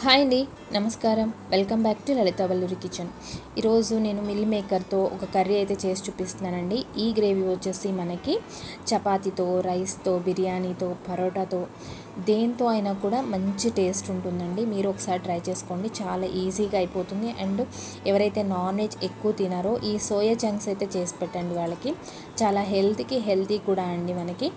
Hi అండి నమస్కారం. Welcome back to Lalitha Valluri kitchen. ఈరోజు నేను మిల్ మేకర్తో ఒక కర్రీ అయితే చేసి చూపిస్తున్నానండి. ఈ గ్రేవీ వచ్చేసి మనకి చపాతీతో రైస్తో బిర్యానీతో పరోటాతో దేంతో అయినా కూడా మంచి టేస్ట్ ఉంటుందండి. మీరు ఒకసారి ట్రై చేసుకోండి. చాలా ఈజీగా అయిపోతుంది. అండ్ ఎవరైతే నాన్ వెజ్ ఎక్కువ తినారో ఈ సోయా చంక్స్ అయితే చేసి పెట్టండి వాళ్ళకి. చాలా హెల్త్కి హెల్తీ కూడా అండి మనకి.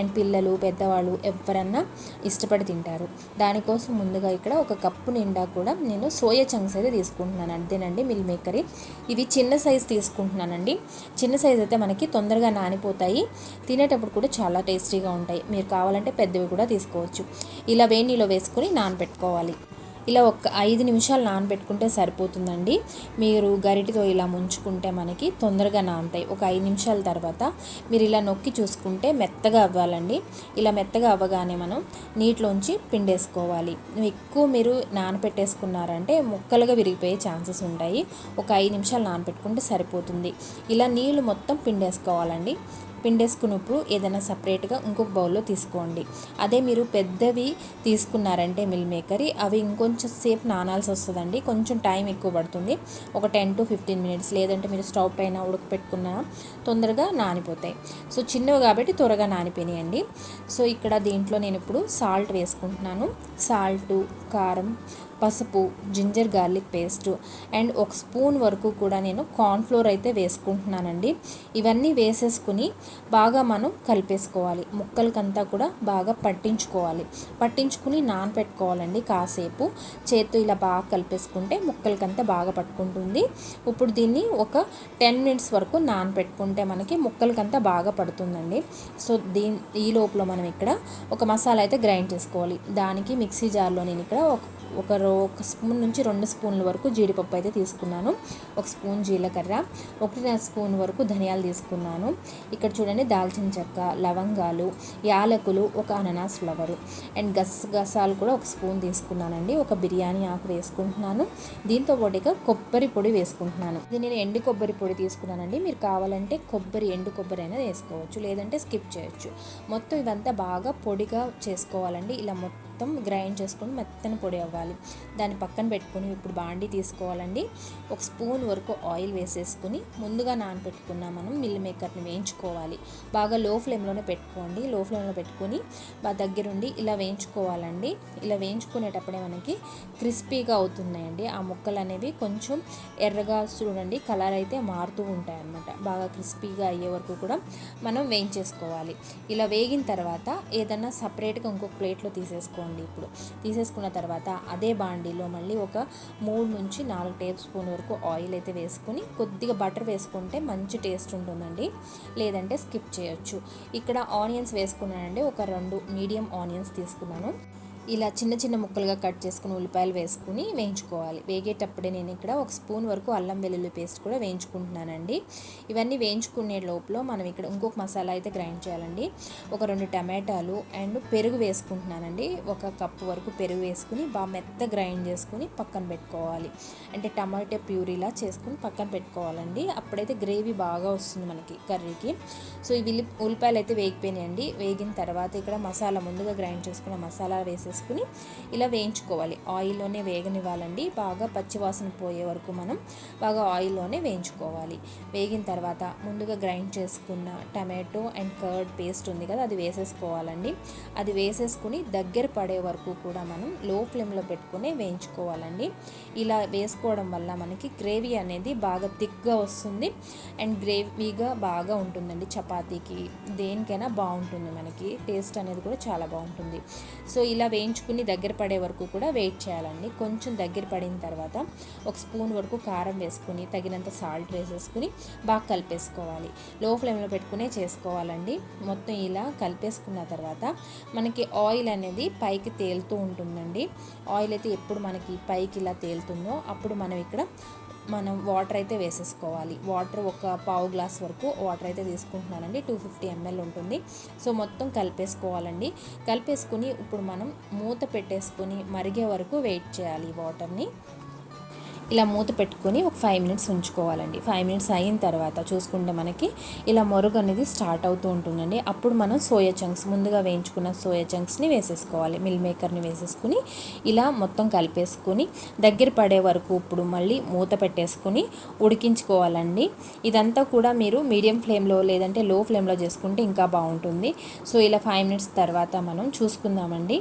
అండ్ పిల్లలు పెద్దవాళ్ళు ఎవరన్నా ఇష్టపడి తింటారు. దానికోసం ముందుగా ఇక్కడ ఒక కప్పు నిండా కూడా నేను సోయా చంక్స్ అయితే తీసుకుంటున్నాను. అంతేనండి మిల్ మేకరీ. ఇవి చిన్న సైజ్ తీసుకుంటున్నానండి. చిన్న సైజ్ అయితే మనకి తొందరగా నానిపోతాయి. తినేటప్పుడు కూడా చాలా టేస్టీగా ఉంటాయి. మీరు కావాలంటే పెద్దవి కూడా తీసుకోవచ్చు. ఇలా వేడి నీళ్ళు వేసుకొని నానబెట్టుకోవాలి. ఇలా ఒక ఐదు నిమిషాలు నానబెట్టుకుంటే సరిపోతుందండి. మీరు గరిటితో ఇలా ముంచుకుంటే మనకి తొందరగా నానుతాయి. ఒక ఐదు నిమిషాల తర్వాత మీరు ఇలా నొక్కి చూసుకుంటే మెత్తగా అవ్వాలండి. ఇలా మెత్తగా అవ్వగానే మనం నీటిలోంచి పిండేసుకోవాలి. ఎక్కువ మీరు నానపెట్టేసుకున్నారంటే ముక్కలుగా విరిగిపోయే ఛాన్సెస్ ఉంటాయి. ఒక ఐదు నిమిషాలు నానపెట్టుకుంటే సరిపోతుంది. ఇలా నీళ్ళు మొత్తం పిండేసుకోవాలండి. పిండేసుకున్నప్పుడు ఏదైనా సపరేట్గా ఇంకొక బౌల్లో తీసుకోండి. అదే మీరు పెద్దవి తీసుకున్నారంటే మిల్ మేకరీ అవి ఇంకొంచెం సేపు నానాల్సి వస్తుందండి. కొంచెం టైం ఎక్కువ పడుతుంది. ఒక టెన్ టు ఫిఫ్టీన్ మినిట్స్ లేదంటే మీరు స్టవ్ పైన ఉడకపెట్టుకున్న తొందరగా నానిపోతాయి. సో చిన్నవి కాబట్టి త్వరగా నానిపోయినాయండి. సో ఇక్కడ దీంట్లో నేను ఇప్పుడు సాల్ట్ వేసుకుంటున్నాను. సాల్టు కారం పసుపు జింజర్ గార్లిక్ పేస్ట్ అండ్ ఒక స్పూన్ వరకు కూడా నేను కార్న్ఫ్లోర్ అయితే వేసుకుంటున్నానండి. ఇవన్నీ వేసేసుకుని బాగా మనం కలిపేసుకోవాలి. ముక్కలకంతా కూడా బాగా పట్టించుకోవాలి. పట్టించుకుని నానపెట్టుకోవాలండి కాసేపు. చేత్తో ఇలా బాగా కలిపేసుకుంటే ముక్కలకంతా బాగా పట్టుకుంటుంది. ఇప్పుడు దీన్ని ఒక టెన్ మినిట్స్ వరకు నానపెట్టుకుంటే మనకి ముక్కలకంతా బాగా పడుతుందండి. సో దీని ఈ లోపల మనం ఇక్కడ ఒక మసాలా అయితే గ్రైండ్ చేసుకోవాలి. దానికి మిక్సీ జార్లో నేను ఇక్కడ ఒక ఒక ఒక స్పూన్ నుంచి రెండు స్పూన్ల వరకు జీడిపప్పు అయితే తీసుకున్నాను. ఒక స్పూన్ జీలకర్ర ఒకటిన్నర స్పూన్ వరకు ధనియాలు తీసుకున్నాను. ఇక్కడ చూడండి దాల్చిన చెక్క లవంగాలు యాలకులు ఒక అనానాస్ ఫ్లవరు. అండ్ గసగసాలు కూడా ఒక స్పూన్ తీసుకున్నానండి. ఒక బిర్యానీ ఆకు వేసుకుంటున్నాను. దీంతో పాటుగా కొబ్బరి పొడి వేసుకుంటున్నాను. ఇది నేను ఎండు కొబ్బరి పొడి తీసుకున్నానండి. మీరు కావాలంటే కొబ్బరి ఎండు కొబ్బరి అయినా వేసుకోవచ్చు. లేదంటే స్కిప్ చేయొచ్చు. మొత్తం ఇదంతా బాగా పొడిగా చేసుకోవాలండి. ఇలా మొత్తం మొత్తం గ్రైండ్ చేసుకొని మెత్తని పొడి అవ్వాలి. దాన్ని పక్కన పెట్టుకొని ఇప్పుడు బాండీ తీసుకోవాలండి. ఒక స్పూన్ వరకు ఆయిల్ వేసేసుకుని ముందుగా నానబెట్టుకున్న మనం మిల్ మేకర్ని వేయించుకోవాలి. బాగా లో ఫ్లేమ్లోనే పెట్టుకోండి. లో ఫ్లేమ్లో పెట్టుకొని బాగా దగ్గరుండి ఇలా వేయించుకోవాలండి. ఇలా వేయించుకునేటప్పుడే మనకి క్రిస్పీగా అవుతున్నాయండి. ఆ ముక్కలు అనేవి కొంచెం ఎర్రగా చూడండి కలర్ అయితే మారుతూ ఉంటాయి అన్నమాట బాగా క్రిస్పీగా అయ్యే వరకు కూడా మనం వేయించేసుకోవాలి. ఇలా వేగిన తర్వాత ఏదన్నా సపరేట్గా ఇంకొక ప్లేట్లో తీసేసుకోవాలి తీసేసుకోండి ఇప్పుడు. తీసేసుకున్న తర్వాత అదే బాండీలో మళ్ళీ ఒక మూడు నుంచి నాలుగు టేబుల్ స్పూన్ వరకు ఆయిల్ అయితే వేసుకుని కొద్దిగా బటర్ వేసుకుంటే మంచి టేస్ట్ ఉంటుందండి. లేదంటే స్కిప్ చేయొచ్చు. ఇక్కడ ఆనియన్స్ వేసుకున్నానండి. ఒక రెండు మీడియం ఆనియన్స్ తీసుకున్నాను. ఇలా చిన్న చిన్న ముక్కలుగా కట్ చేసుకుని ఉల్లిపాయలు వేసుకుని వేయించుకోవాలి. వేగేటప్పుడే నేను ఇక్కడ ఒక స్పూన్ వరకు అల్లం వెల్లుల్లి పేస్ట్ కూడా వేయించుకుంటున్నానండి. ఇవన్నీ వేయించుకునే లోపల మనం ఇక్కడ ఇంకొక మసాలా అయితే గ్రైండ్ చేయాలండి. ఒక రెండు టమాటాలు అండ్ పెరుగు వేసుకుంటున్నానండి. ఒక కప్పు వరకు పెరుగు వేసుకుని బాగా మెత్త గ్రైండ్ చేసుకుని పక్కన పెట్టుకోవాలి. అంటే టమాటో ప్యూరీలా చేసుకుని పక్కన పెట్టుకోవాలండి. అప్పుడైతే గ్రేవీ బాగా వస్తుంది మనకి కర్రీకి. సో ఇవి ఉల్లిపాయలు అయితే వేగిపోయినాయండి. వేగిన తర్వాత ఇక్కడ మసాలా ముందుగా గ్రైండ్ చేసుకున్న మసాలా వేసేసి వేసుకుని ఇలా వేయించుకోవాలి. ఆయిల్లోనే వేగనివ్వాలండి. బాగా పచ్చివాసన పోయే వరకు మనం బాగా ఆయిల్లోనే వేయించుకోవాలి. వేగిన తర్వాత ముందుగా గ్రైండ్ చేసుకున్న టమాటో అండ్ కర్డ్ పేస్ట్ ఉంది కదా అది వేసేసుకోవాలండి. అది వేసేసుకుని దగ్గర పడే వరకు కూడా మనం లో ఫ్లేమ్లో పెట్టుకుని వేయించుకోవాలండి. ఇలా వేసుకోవడం వల్ల మనకి గ్రేవీ అనేది బాగా థిక్గా వస్తుంది. అండ్ గ్రేవీగా బాగా ఉంటుందండి చపాతీకి. దేనికైనా బాగుంటుంది మనకి. టేస్ట్ అనేది కూడా చాలా బాగుంటుంది. సో ఇలా వేయి వేయించుకుని దగ్గర పడే వరకు కూడా వెయిట్ చేయాలండి. కొంచెం దగ్గర పడిన తర్వాత ఒక స్పూన్ వరకు కారం వేసుకుని తగినంత సాల్ట్ వేసేసుకుని బాగా కలిపేసుకోవాలి. లో ఫ్లేమ్లో పెట్టుకునే చేసుకోవాలండి. మొత్తం ఇలా కలిపేసుకున్న తర్వాత మనకి ఆయిల్ అనేది పైకి తేలుతూ ఉంటుందండి. ఆయిల్ అయితే ఎప్పుడు మనకి పైకి ఇలా తేలుతుందో అప్పుడు మనం ఇక్కడ మనం వాటర్ అయితే వేసేసుకోవాలి. వాటర్ ఒక పావు గ్లాస్ వరకు వాటర్ అయితే తీసుకుంటున్నానండి. టూ ఫిఫ్టీ ఎంఎల్ ఉంటుంది. సో మొత్తం కలిపేసుకోవాలండి. కలిపేసుకుని ఇప్పుడు మనం మూత పెట్టేసుకుని మరిగే వరకు వెయిట్ చేయాలి వాటర్ని ఇలా మూత పెట్టుకొని ఒక ఫైవ్ మినిట్స్ ఉంచుకోవాలండి. ఫైవ్ మినిట్స్ అయిన తర్వాత చూసుకుంటే మనకి ఇలా మొరుగు అనేది స్టార్ట్ అవుతూ ఉంటుందండి. అప్పుడు మనం సోయా చంక్స్ ముందుగా వేయించుకున్న సోయా చంక్స్ని వేసేసుకోవాలి. మిల్ మేకర్ని వేసేసుకుని ఇలా మొత్తం కలిపేసుకుని దగ్గర పడే వరకు ఇప్పుడు మళ్ళీ మూత పెట్టేసుకుని ఉడికించుకోవాలండి. ఇదంతా కూడా మీరు మీడియం ఫ్లేమ్లో లేదంటే లో ఫ్లేమ్లో చేసుకుంటే ఇంకా బాగుంటుంది. సో ఇలా ఫైవ్ మినిట్స్ తర్వాత మనం చూసుకుందామండి.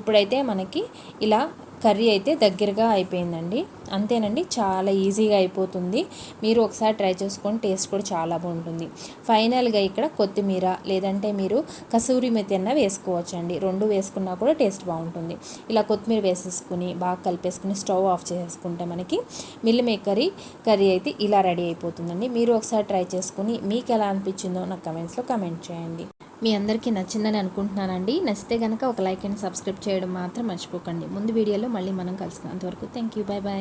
ఇప్పుడైతే మనకి ఇలా కర్రీ అయితే దగ్గరగా అయిపోయిందండి. అంతేనండి చాలా ఈజీగా అయిపోతుంది. మీరు ఒకసారి ట్రై చేసుకొని టేస్ట్ కూడా చాలా బాగుంటుంది. ఫైనల్గా ఇక్కడ కొత్తిమీర లేదంటే మీరు కసూరి మెతి అన్న వేసుకోవచ్చండి. రెండు వేసుకున్నా కూడా టేస్ట్ బాగుంటుంది. ఇలా కొత్తిమీర వేసేసుకుని బాగా కలిపేసుకుని స్టవ్ ఆఫ్ చేసుకుంటే మనకి మిల్ మేకరీ కర్రీ అయితే ఇలా రెడీ అయిపోతుందండి. మీరు ఒకసారి ట్రై చేసుకుని మీకు ఎలా అనిపించిందో నాకు కమెంట్స్లో కమెంట్ చేయండి. మీ అందరికీ నచ్చిందని అనుకుంటున్నానండి. నచ్చితే కనుక ఒక లైక్ అండ్ సబ్స్క్రైబ్ చేయడం మాత్రం మర్చిపోకండి. ముందు వీడియోలో మళ్ళీ మనం కలుసుకున్నంతవరకు థ్యాంక్ యూ బాయ్ బాయ్